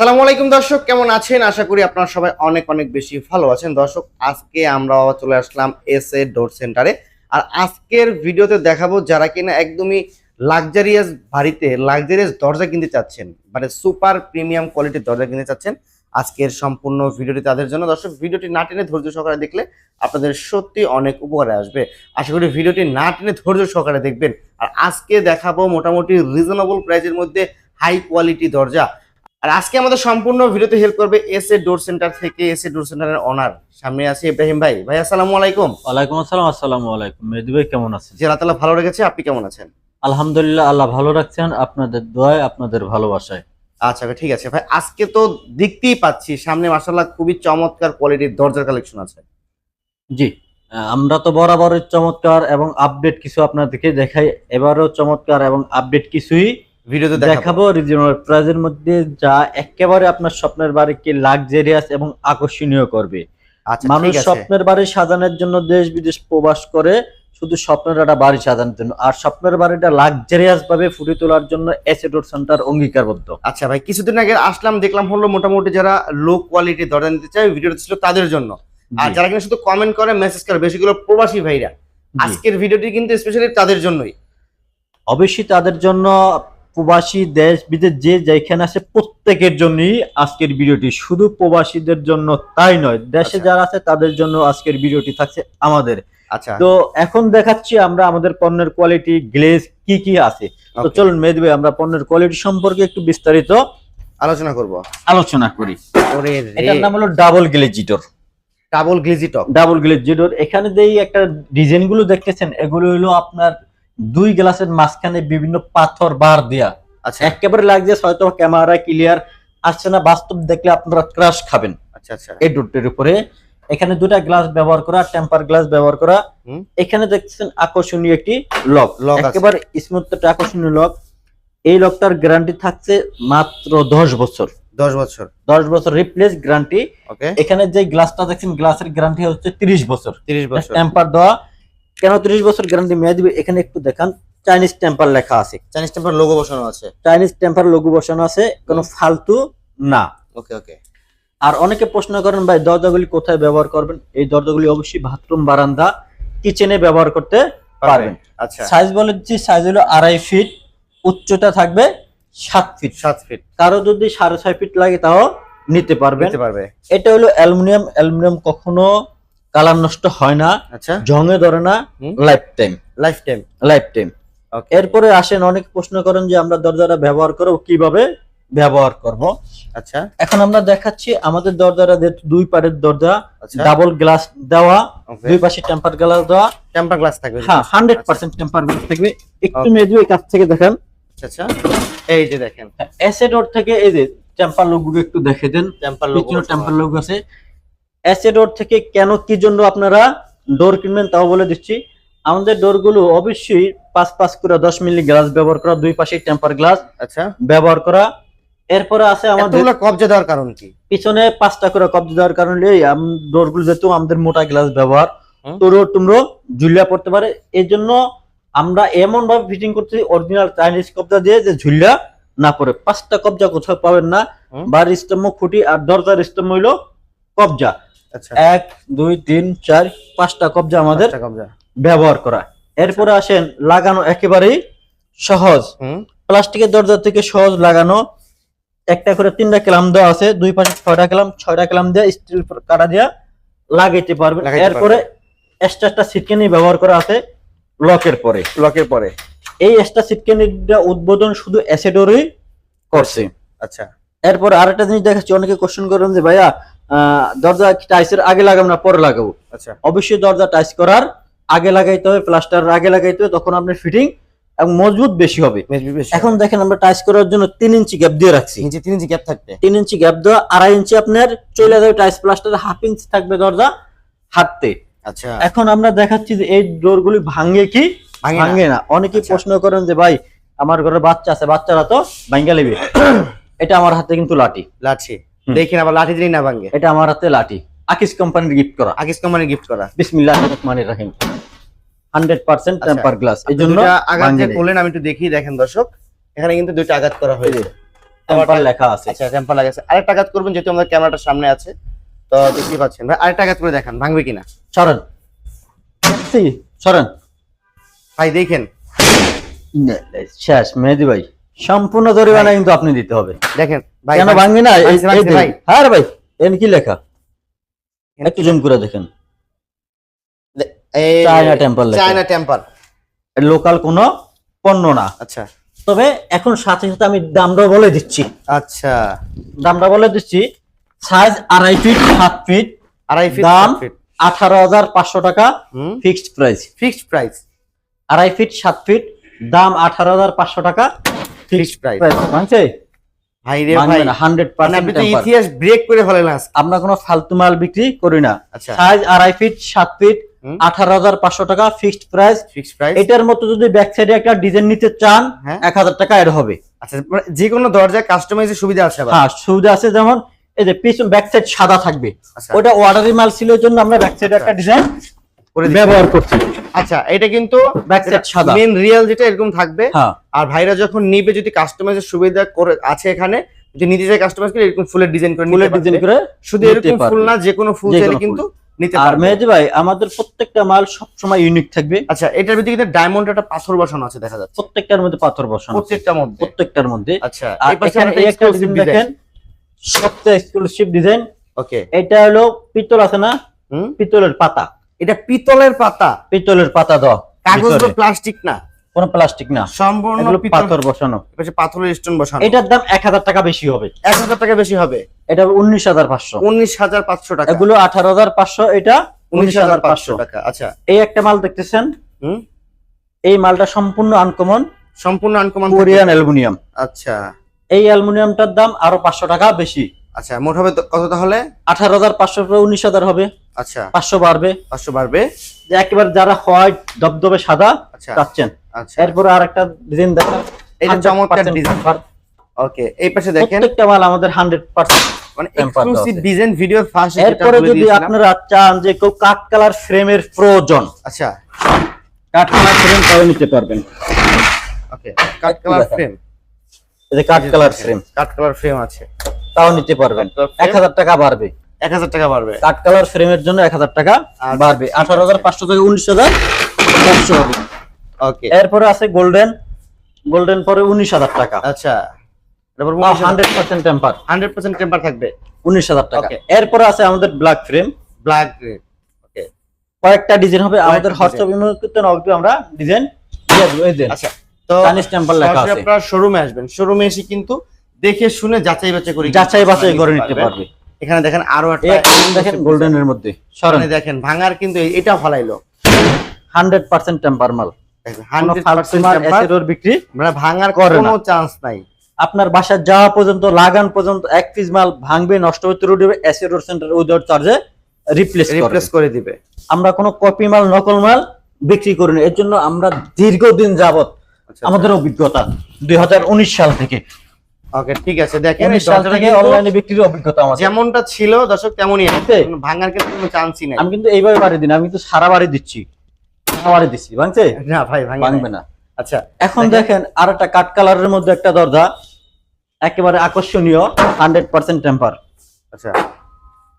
সালামু আলাইকুম দর্শক, কেমন আছেন? আশা করি আপনারা সবাই অনেক অনেক বেশি ভালো আছেন। দর্শক, আজকে আমরা চলে আসলাম এস এ ডোর সেন্টারে। আর আজকের ভিডিওতে দেখাবো যারা কিনা একদমই লাক্সারিয়াস বাড়িতে, লাক্সারিয়াস দরজা কিনতে চাচ্ছেন মানে সুপার প্রিমিয়াম কোয়ালিটির দরজা কিনতে চাচ্ছেন, আজকের সম্পূর্ণ ভিডিওটি তাদের জন্য। দর্শক, ভিডিওটি না টেনে ধৈর্য সহকারে দেখলে আপনাদের সত্যি অনেক উপকারে আসবে। আশা করি ভিডিওটি না টেনে ধৈর্য সহকারে দেখবেন। আর আজকে দেখাবো মোটামুটি রিজনেবল প্রাইসের মধ্যে হাই কোয়ালিটি দরজা। আর আজকে আমাদের সম্পূর্ণ ভিডিওতে হেল্প করবে এস এ ডোর সেন্টার থেকে এস এ ডোর সেন্টারের অনার সামনে আছে ইব্রাহিম ভাই। ভাই আসসালামু আলাইকুম। ওয়ালাইকুম আসসালাম আসসালামু আলাইকুম। মেহেদি ভাই কেমন আছেন? যে আল্লাহ তাআলা ভালো রেখেছে আপনি কেমন আছেন? আলহামদুলিল্লাহ আল্লাহ ভালো রাখছেন। আপনাদের দোয়ায় আপনাদের ভালোবাসায়। আচ্ছা ঠিক আছে। ভাই আজকে তো দেখতেই পাচ্ছি সামনে মাসাল্লাহ খুবই চমৎকার কোয়ালিটির দরজার কালেকশন আছে। জি আমরা তো বরাবরের চমৎকার এবং আপডেট কিছু আপনাদেরকে দেখাই। এবারও চমৎকার এবং আপডেট কিছুই ভিডিওতে দেখাবো। রিজনেবল প্রাইজের মধ্যে যা একেবারে আপনার স্বপ্নের বাড়িকে লাক্সারিয়াস এবং আকর্ষণীয় করবে। আচ্ছা মানুষ স্বপ্নের বাড়ি সাজানোর জন্য দেশ বিদেশ প্রবাস করে শুধু স্বপ্নের একটা বাড়ি সাজানোর জন্য। আর স্বপ্নের বাড়িটা লাক্সারিয়াস ভাবে ফুটে তোলার জন্য এসেডোর সেন্টার অঙ্গীকারবদ্ধ। আচ্ছা ভাই কিছুদিন আগে আসলাম দেখলাম হলো মোটামুটি যারা লো কোয়ালিটি দরজা নিতে চায় ভিডিওটা ছিল তাদের জন্য। আর যারা কিনা শুধু কমেন্ট করে মেসেজ করে বেশিগুলো প্রবাসী ভাইরা আজকের ভিডিওটি কিন্তু স্পেশালি তাদের জন্যই। অবশ্যই তাদের জন্য প্রবাসী দেশ বিদেশ যে যেখানে আছে প্রত্যেকের জন্যই আজকের ভিডিওটি শুধু প্রবাসীদের জন্য তাই নয় দেশে আচ্ছা। যারা আছে তাদের জন্য আজকের ভিডিওটি থাকছে আমাদের। আচ্ছা। তো এখন দেখাচ্ছি আমরা আমাদের পণ্যের কোয়ালিটি গ্লেজ কি কি আছে। তো চলুন মেদবে আমরা পণ্যের কোয়ালিটি সম্পর্কে একটু বিস্তারিত আলোচনা করব। আলোচনা করি। এটার নাম হলো ডাবল গ্লেজিটর ডাবল গ্লেজি টপ ডাবল গ্লেজিটর এখানে যেই একটা ডিজাইনগুলো দেখতেছেন এগুলো হলো আপনার দুই গ্লাসের মাঝখানে বিভিন্ন পাথর বার দেয়া। আচ্ছা। একেবারে লাগছে হয়তো ক্যামেরা ক্লিয়ার আসছে না বাস্তব দেখলে আপনারা ক্রাশ খাবেন। আচ্ছা আচ্ছা। এই ডোরটির উপরে। এখানে দুটা গ্লাস ব্যবহার করা টেম্পার গ্লাস ব্যবহার করা। এখানে দেখছেন আকর্ষণীয় একটি লক। আছে। একেবারে স্মুথ আকর্ষণীয় লক। এই লকটার গ্যারান্টি থাকছে মাত্র দশ বছর। দশ বছর। দশ বছর রিপ্লেস গ্যারান্টি। ওকে। এখানে যে গ্লাসটা দেখছেন গ্লাসের গ্যারান্টি হচ্ছে তিরিশ বছর। তিরিশ বছর। টেম্পার দেওয়া। কেন ত্রিশ বছর গ্যারান্টি মেয়াদ দিবে? এখানে একটু দেখান। চাইনিজ টেম্পার লেখা আছে। চাইনিজ টেম্পার লোগো বসানো আছে। চাইনিজ টেম্পার লঘু বসানো আছে। কোনো ফালতু না। ওকে ওকে আর অনেকে প্রশ্ন করেন ভাই দরজাগুলি কোথায় ব্যবহার করবেন? এই দরজাগুলি অবশ্যই বাথরুম বারান্দা কিচেনে ব্যবহার করতে পারবেন। আচ্ছা। সাইজ বলে দিচ্ছি সাইজ হলো আড়াই ফিট উচ্চতা থাকবে সাত ফিট সাত ফিট কারও যদি সাড়ে ছয় ফিট লাগে তাও নিতে পারবেন। নিতে পারবে। এটা হলো অ্যালুমিনিয়াম। অ্যালুমিনিয়াম কখনো কালার নষ্ট হয় না আচ্ছা। জঙে ধরে না life time life time life time এরপরে আসেন অনেক প্রশ্ন করেন যে আমরা দরজাটা ব্যবহার করব কীভাবে ব্যবহার করব। আচ্ছা। এখন আমরা দেখাচ্ছি আমাদের দরজাটা দুই পারের দরজা আচ্ছা। ডাবল গ্লাস দেওয়া দুই পাশে টেম্পার গ্লাস দেওয়া। টেম্পার গ্লাস থাকবে। হ্যাঁ হান্ড্রেড পার্সেন্ট টেম্পার গ্লাস থাকবে। একটু. মেজু এই কাছ থেকে দেখেন। আচ্ছা আচ্ছা। এই যে দেখেন। অ্যাসেড ওর থেকে এই যে টেম্পার লোগো একটু দেখে দেন। টেম্পার লোগো টেম্পার লোগো আছে। অ্যাসেড ডোর থেকে কেন কি জন্য আপনারা ডোর কিনবেন তাও বলে দিচ্ছি। আমাদের ডোরগুলো অবশ্যই পাঁচ পাঁচ করে দশ মিলি গ্লাস ব্যবহার করা দুই পাশে টেম্পার গ্লাস আচ্ছা। ব্যবহার করা। এরপরে আছে আমাদের কবজা দেওয়ার কারণ কি? পিছনে পাঁচটা করে কবজা দেওয়ার কারণে ডোরগুলো যেহেতু আমাদের মোটা গ্লাস ব্যবহার। তোরো তোমরা ঝুলিয়া পড়তে পারে। এই জন্য আমরা এমন ভাবে ফিটিং করতেছি অরিজিনাল চাইনিজ কবজা দিয়ে যে ঝুলিয়া না পড়ে। পাঁচটা কবজা কোথাও পাবেন না। বাড়ির স্তম্ভ খুঁটি আর দরজার স্তম্ভ হইল কবজা। এক দুই তিন চার পাঁচটা কবজা আমাদের ব্যবহার করা। এরপরে আসেন লাগানো একেবারেই সহজ। প্লাস্টিকের দরজা থেকে সহজ লাগানো। একটা করে তিনটা ক্লাম দেওয়া আছে। দুই পাশে ছয়টা ক্লাম ছয়টা ক্লাম দিয়ে স্টিল কাটা দিয়া লাগাইতে পারবেন। এরপরে এক্সট্রা একটা সিটকেনি ব্যবহার করা আছে লকের পরে। লকের পরে। এই এক্সট্রা সিটকেনিটা উদ্বোধন শুধু অ্যাসেডোরই করছে। আচ্ছা। এরপরে আরেকটা জিনিস দেখাচ্ছি। অনেকে কোশ্চেন করেন যে ভাইয়া দরজা টাইসের আগে লাগাবো না পরে লাগাবো। আচ্ছা। অবশ্যই দরজা টাইস করার আগে লাগাইতে হবে প্লাস্টার আগে লাগাইতে হবে তখন আপনার ফিটিং এবং মজবুত বেশি হবে। এখন দেখেন আমরা টাইস করার জন্য তিন ইঞ্চি গ্যাপ দিয়ে রাখছি। নিচে তিন ইঞ্চি গ্যাপ থাকবে। তিন ইঞ্চি গ্যাপ দেওয়া আড়াই ইঞ্চি আপনার চলে যাবে টাইস প্লাস্টার হাফ ইঞ্চি থাকবে দরজা হাঁটতে। আচ্ছা। এখন আমরা দেখাচ্ছি যে এই ডোর গুলি ভাঙে কি? ভাঙে না। অনেকেই আচ্ছা। প্রশ্ন করেন যে ভাই আমার ঘরে বাচ্চা আছে বাচ্চারা তো ভাঙ্গা নেবে? এটা আমার হাতে কিন্তু লাঠি। লাঠি। দেখেন আবার লাঠি দিলেই না ভাঙে। এটা আমার হাতে লাঠি। আকিস কোম্পানির গিফট করা। আগিস কোম্পানি গিফট করা। বিসমিল্লাহ রহমানির রহিম। Hundred percent. টেম্পার গ্লাস এই জন্য আঘাত যে। করলেন আমি একটু দেখিয়ে দেখেন দর্শক। এখানে কিন্তু দুইটা আঘাত করা হয়েছে। টেম্পার লেখা আছে। আচ্ছা টেম্পার লাগাচ্ছে আরেকটা কাজ করবেন যেহেতু আমাদের ক্যামেরাটা সামনে আছে। তো দেখতে পাচ্ছেন ভাই আরেকটা কাজ করে দেখান ভাঙবে কিনা? সরেন। সরেন। ভাই দেখেন। শেষ মেহেদি ভাই। সম্পূর্ণ জরিমানা কিন্তু আপনি দিতে হবে। দেখেন ভাই কেন ভাঙবি না। হ্যাঁ ভাই এন কি লেখা? একটু জুম করে দেখেন। China temple China temper local কোনো পণ্য না। আচ্ছা। তবে এখন সাথে সাথে আমি দামটা বলে দিচ্ছি। আচ্ছা। দামটা বলে দিচ্ছি সাইজ আড়াই ফিট সাত ফিট আড়াই ফিট দাম আঠারো হাজার পাঁচশো টাকা ফিক্সড প্রাইস ফিক্সড প্রাইস আড়াই ফিট সাত ফিট দাম আঠারো হাজার পাঁচশো টাকা ফিক্সড প্রাইস ভাঙছে ভাই রে ভাই। হান্ড্রেড মানে আপনি তো ইতিহাস ব্রেক করে ফেলেন। আমরা কোনো ফালতু মাল বিক্রি করি না। আচ্ছা। সাইজ আড়াই ফিট সাত ফিট হুম। আঠারো হাজার পাঁচশো টাকা ফিক্সড প্রাইস ফিক্সড প্রাইস এটার মতো যদি ব্যাক সাইডে একটা ডিজাইন নিতে চান হ্যাঁ। এক হাজার টাকা এর হবে। আচ্ছা মানে যে কোনো দরজায় কাস্টমাইজের সুবিধা আছে হ্যাঁ সুবিধা আছে যেমন এই যে পিছন ব্যাক সাইড সাদা থাকবে। আচ্ছা। ওটা অর্ডারি মাল ছিল জন্য আমরা ব্যাক সাইডে একটা ডিজাইন করে ব্যবহার করছি। আচ্ছা এটা কিন্তু ব্যাক সাইড সাদা। মেন রিয়েল যেটা এরকম থাকবে। হ্যাঁ। আর ভাইরা যখন নিবে যদি কাস্টমাইজের সুবিধা করে আছে এখানে কাস্টমাইজ করে এরকম ফুলের ডিজাইন করে ফুলের ডিজাইন করে শুধু এরকম ফুল না যে কোনো ফুল চাইলে কিন্তু আর মেহেদি ভাই আমাদের প্রত্যেকটা মাল সবসময় ইউনিক থাকবে। আচ্ছা এটার ভিতরে কিন্তু ডায়মন্ড একটা পাথর বসানো আছে দেখা যাচ্ছে। প্রত্যেকটার মধ্যে পাথর বসানো। প্রত্যেকটার মধ্যে। প্রত্যেকটার মধ্যে। আচ্ছা আর এখানে একটা ডিজাইন দেখেন। সবচেয়ে এক্সক্লুসিভ ডিজাইন ওকে এটা হলো পিতল আছে না? হুম? পিতলের পাতা। এটা পিতলের পাতা। পিতলের পাতা দেওয়া কাগজ ভিতরে। প্লাস্টিক না। কোনো প্লাস্টিক না। সম্পূর্ণ পাথর বসানো। পাশে পাথরের স্টোন বসানো। এটার দাম এক হাজার টাকা বেশি হবে। এক হাজার টাকা বেশি হবে। এটা উনিশ হাজার পাঁচশো। উনিশ হাজার পাঁচশো টাকা। এগুলো আঠারো হাজার পাঁচশো এটা উনিশ হাজার পাঁচশো। টাকা। আচ্ছা। এই একটা মাল দেখতেছেন? হুম? এই মালটা সম্পূর্ণ আনকমন। সম্পূর্ণ আনকমন কোরিয়ান অ্যালুমিনিয়াম। আচ্ছা। এই অ্যালুমিনিয়ামটার দাম আরও পাঁচশো টাকা বেশি। আচ্ছা মোট হবে কত তাহলে? আঠারো হাজার পাঁচশো উনিশ হাজার হবে। আচ্ছা। পাঁচশো বাড়বে। পাঁচশো বাড়বে। যে একেবারে যারা হোয়াইট দবদবে সাদা আচ্ছা। চাচ্ছেন। আচ্ছা। এরপরে আর একটা ডিজাইন দেখা। এটা চমৎকার ডিজাইন ওকে এই পাশে দেখেন। প্রত্যেকটা মাল আমাদের হান্ড্রেড পার্সেন্ট মানে এক্সক্লুসিভ ডিজাইন ভিডিও ফার্স্ট এরপরে যদি আপনারা চান যে কেউ কাঠ কালার ফ্রেমের প্রয়োজন আচ্ছা। কাঠ কালার ফ্রেম তাও নিতে পারবেন। ওকে কাট কালার ফ্রেম। এই যে কাঠ কালার ফ্রেম। কাট কালার ফ্রেম আছে। তাও নিতে পারবেন। কাঠ কালার এক হাজার টাকা বাড়বে। এক হাজার টাকা বাড়বে। কাঠ কালার ফ্রেমের জন্য এক হাজার টাকা আচ্ছা। বাড়বে। আঠারো হাজার পাঁচশো থেকে উনিশ হাজার পাঁচশো হবে। ওকে। এরপরে আছে গোল্ডেন গোল্ডেন পরে উনিশ হাজার টাকা। আচ্ছা। Hundred percent temper hundred percent temper থাকবে। উনিশ হাজার টাকা. এরপরে আছে আমাদের ব্ল্যাক ফ্রেম ব্ল্যাক ওকে। কয়েকটা ডিজাইন হবে। আমাদের হোয়াটসঅ্যাপ ইমেল করতে নগদ আমরা ডিজাইন দিয়ে দেবো। এই আচ্ছা তো চাইনিজ টেম্পার লেখা আছে। আপনারা শোরুমে আসবেন। শোরুমে এসে কিন্তু দেখে শুনে যাচাই বাছাই করে যাচাই বাছাই করে নিতে পারবে। এখানে দেখেন আরও দেখেন গোল্ডেনের মধ্যে সরেন। দেখেন ভাঙার কিন্তু এটা হান্ড্রেড পার্সেন্ট টেম্পার মাল। কোনো হান্ড্রেড ফালতু পার্সেন্ট মাল এসেরোর বিক্রি মানে ভাঙার কোনো চান্স নাই। আপনার বাসায় যাওয়া পর্যন্ত লাগান পর্যন্ত এক পিস মাল ভাঙবে নষ্ট হতে রুটবে S A door center without চার্জে রিপ্লেস রিপ্লেস করে দিবে। আমরা কোনো কপি মাল নকল মাল বিক্রি করি না। এর জন্য আমরা দীর্ঘদিন যাবত আচ্ছা, আমাদের অভিজ্ঞতা দুই হাজার উনিশ সাল থেকে। ওকে ঠিক আছে দেখেন থেকে অনলাইনে বিক্রির অভিজ্ঞতা আমাদের। যেমনটা ছিল দর্শক তেমনই আছে? ভাঙার কিন্তু কোনো চান্সই নাই। আমি কিন্তু এইভাবে বাড়ি দিই না আমি কিন্তু সারা বাড়ি দিচ্ছি। সারা বাড়ি দিচ্ছি ভাঙছে? না ভাই ভাঙবে না। আচ্ছা এখন দেখেন। আর একটা কাঠ কালারের মধ্যে একটা দরজা একেবারে আকর্ষণীয় হান্ড্রেড পার্সেন্ট টেম্পার আচ্ছা।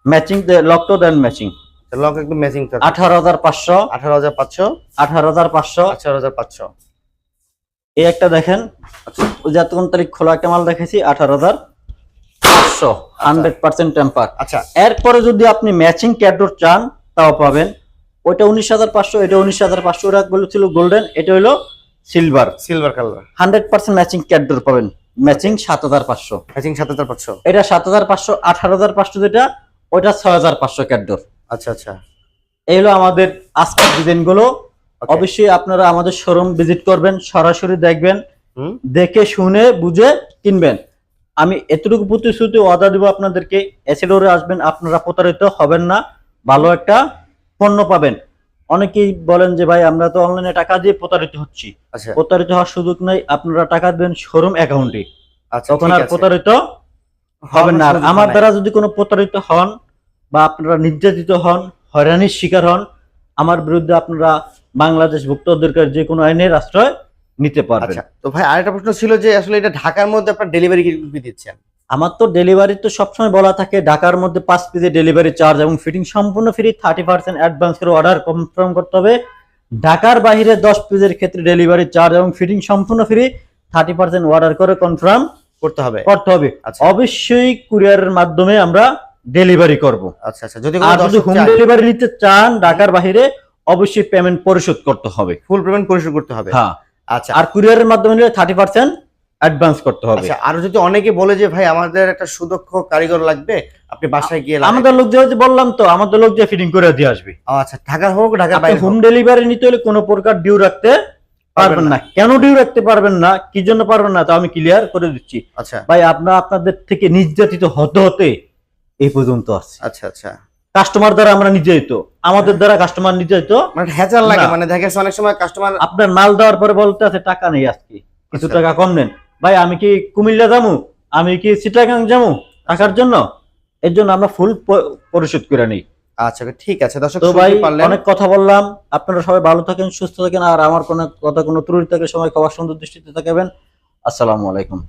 ম্যাচিং লকটো দেন ম্যাচিং লক একদম ম্যাচিং আঠারো হাজার পাঁচশো আঠারো হাজার পাঁচশো আঠারো হাজার পাঁচশো। আঠারো হাজার পাঁচশো। এই একটা দেখেন। ওই যে এতক্ষণ তারিখ খোলা একটা মাল দেখেছি আঠারো হাজার পাঁচশো হান্ড্রেড পার্সেন্ট টেম্পার আচ্ছা। এরপরে যদি আপনি ম্যাচিং ক্যাডোর চান তাও পাবেন। ওইটা উনিশ হাজার পাঁচশো এটা উনিশ হাজার পাঁচশো ওরা বলেছিল গোল্ডেন এটা হলো silver silver colour hundred percent matching ক্যাডোর পাবেন। ম্যাচিং সাত হাজার পাঁচশো। ম্যাচিং সাত হাজার পাঁচশো। এটা সাত হাজার পাঁচশো আঠারো হাজার পাঁচশো যেটা ওইটা ছয় হাজার পাঁচশো ক্যাডোর। আচ্ছা আচ্ছা। এই হলো আমাদের আজকের ডিজাইনগুলো। Okay. অবশ্যই আপনারা আমাদের শোরুম ভিজিট করবেন সরাসরি দেখবেন দেখে শুনে বুঝে কিনবেন। আমি এতটুকু প্রতিশ্রুতি ওয়াদা দিব আপনাদেরকে এসিডোরে আসবেন আপনারা প্রতারিত হবেন না ভালো একটা পণ্য পাবেন। অনেকেই বলেন যে ভাই আমরা তো অনলাইনে টাকা দিয়ে প্রতারিত হচ্ছি। আচ্ছা। প্রতারিত হওয়ার সুযোগ নেই আপনারা টাকা দেবেন শোরুম অ্যাকাউন্টে আচ্ছা তখন আর প্রতারিত হবেন না। আমার দ্বারা যদি কোনো প্রতারিত হন বা আপনারা নির্যাতিত হন হয়রানির শিকার হন আমার বিরুদ্ধে আপনারা বাংলাদেশ ভুক্ত অধিকার যে কোনো আইনের আশ্রয় নিতে পারবেন। আচ্ছা তো ভাই আরেকটা প্রশ্ন ছিল যে আসলে এটা ঢাকার মধ্যে আপনার ডেলিভারি কি দিচ্ছেন? আমার তো ডেলিভারি তো সবসময় বলা থাকে ঢাকার মধ্যে পাঁচ পিসের ডেলিভারি চার্জ এবং ফিটিং সম্পূর্ণ ফ্রি থার্টি পার্সেন্ট অ্যাডভান্স করে অর্ডার কনফার্ম করতে হবে। ঢাকার বাইরে দশ পিসের ক্ষেত্রে ডেলিভারি চার্জ এবং ফিটিং সম্পূর্ণ ফ্রি থার্টি পার্সেন্ট অর্ডার করে কনফার্ম করতে হবে। করতে হবে। আচ্ছা। অবশ্যই কুরিয়ারের মাধ্যমে আমরা ডেলিভারি করব। আচ্ছা আচ্ছা যদি যদি হোম ডেলিভারি নিতে চান ঢাকার বাইরে অবশ্যই পেমেন্ট পরিশোধ করতে হবে। ফুল পেমেন্ট পরিশোধ করতে হবে? হ্যাঁ। আচ্ছা। আর কুরিয়ারের মাধ্যমে নিলে থার্টি পার্সেন্ট অ্যাডভান্স করতে হবে। আচ্ছা আর যদি অনেকে বলে যে ভাই আমাদের একটা সুদক্ষ কারিগর লাগবে আপনি বাসায় গিয়ে আমাদের লোক যে বললাম তো আমাদের লোক যে ফিটিং করে দিয়ে আসবে। আচ্ছা ঢাকার হোক ঢাকা বাইরে হোম ডেলিভারি নিতে হলে কোনো প্রকার ডিউ রাখতে পারবেন না। কেন ডিউ রাখতে পারবেন না? কি জন্য পারবেন না? তা আমি ক্লিয়ার করে দিচ্ছি। আচ্ছা। ভাই আপনার আপনাদের থেকে নির্যাতিত হতে হতে এই পর্যন্ত আসছে। আচ্ছা আচ্ছা। কাস্টমার দ্বারা আমরা নিজে নির্যাতিত আমাদের দ্বারা কাস্টমার নির্যাতিত মানে হ্যাচার লাগে মানে দেখা অনেক সময় কাস্টমার আপনার মাল দেওয়ার পরে বলতে আছে টাকা নেই আজকে কিছু আচ্ছা। টাকা কম নেন। ভাই আমি কি কুমিল্লা যাব? আমি কি চিটাগাং যাব? টাকার জন্য? এর জন্য আমরা ফুল পরিশোধ করে নিই। আচ্ছা ঠিক আছে। দর্শক তো ভাই অনেক কথা বললাম। আপনারা সবাই ভালো থাকেন সুস্থ থাকেন। আর আমার কোনো কথা কোনো ত্রুটি থাকলে সময় খাবার সুন্দর দৃষ্টিতে থাকবেন আসসালামু আলাইকুম।